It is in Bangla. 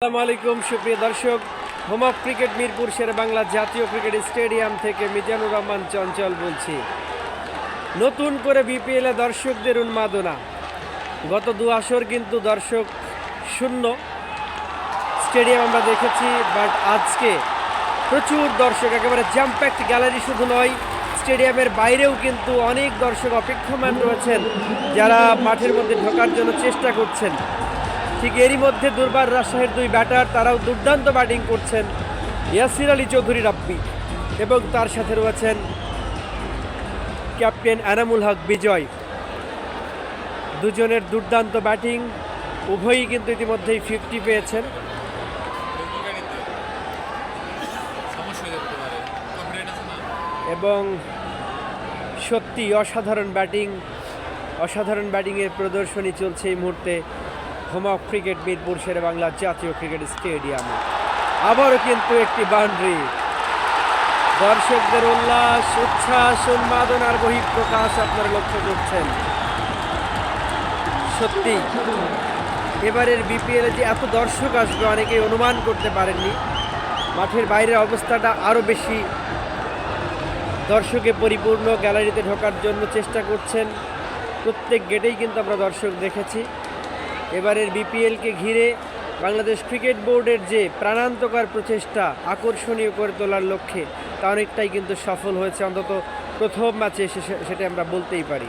আসসালামু আলাইকুম, সুপ্রিয় দর্শক। হোমক ক্রিকেট মিরপুর শের বাংলা জাতীয় ক্রিকেট স্টেডিয়াম থেকে মিজানুর রহমান চঞ্চল বলছি। নতুন করে বিপিএল দর্শকদের উন্মাদনা। গত দু আসর কিন্তু দর্শক শূন্য। স্টেডিয়াম আমরা দেখেছি, বাট আজকে প্রচুর দর্শক, একেবারে জ্যাম্প্যাক্ট গ্যালারি শুধু নয়, স্টেডিয়ামের বাইরেও কিন্তু অনেক দর্শক অপেক্ষমান রয়েছেন, যারা মাঠের মধ্যে ঢোকার জন্য চেষ্টা করছেন। ঠিক এরই মধ্যে দুর্বার রাজশাহীর দুই ব্যাটার তারাও দুর্দান্ত ব্যাটিং করছেন ইয়াসির আলী চৌধুরী রাব্বি এবং তার সাথে রয়েছেন ক্যাপ্টেন এনামুল হক বিজয়। দুজনের দুর্দান্ত ব্যাটিং উভয়ই কিন্তু ইতিমধ্যেই ফিফটি পেয়েছেন। এবং সত্যি অসাধারণ ব্যাটিং, অসাধারণ ব্যাটিংয়ের প্রদর্শনী চলছে এই মুহূর্তে। হোমক ক্রিকেট মিরপুর শেরে বাংলা জাতীয় ক্রিকেট স্টেডিয়ামে। আবারও কিন্তু একটি বাউন্ডারি। দর্শকদের উল্লাস, উচ্ছ্বাস উন্মাদনার বহিঃপ্রকাশ আপনারা লক্ষ্য করছেন। সত্যি, এবারের বিপিএলে যে এত দর্শক আসবে, অনেকেই অনুমান করতে পারেননি। মাঠের বাইরের অবস্থাটা আরও বেশি। দর্শকে পরিপূর্ণ গ্যালারিতে ঢোকার জন্য চেষ্টা করছেন। প্রত্যেক গেটেই কিন্তু আমরা দর্শক দেখেছি। এবারের বিপিএলকে ঘিরে বাংলাদেশ ক্রিকেট বোর্ডের যে প্রাণান্তকার প্রচেষ্টা আকর্ষণীয় করে তোলার লক্ষ্যে, তা অনেকটাই কিন্তু সফল হয়েছে। অন্তত প্রথম ম্যাচে সেটা আমরা বলতেই পারি।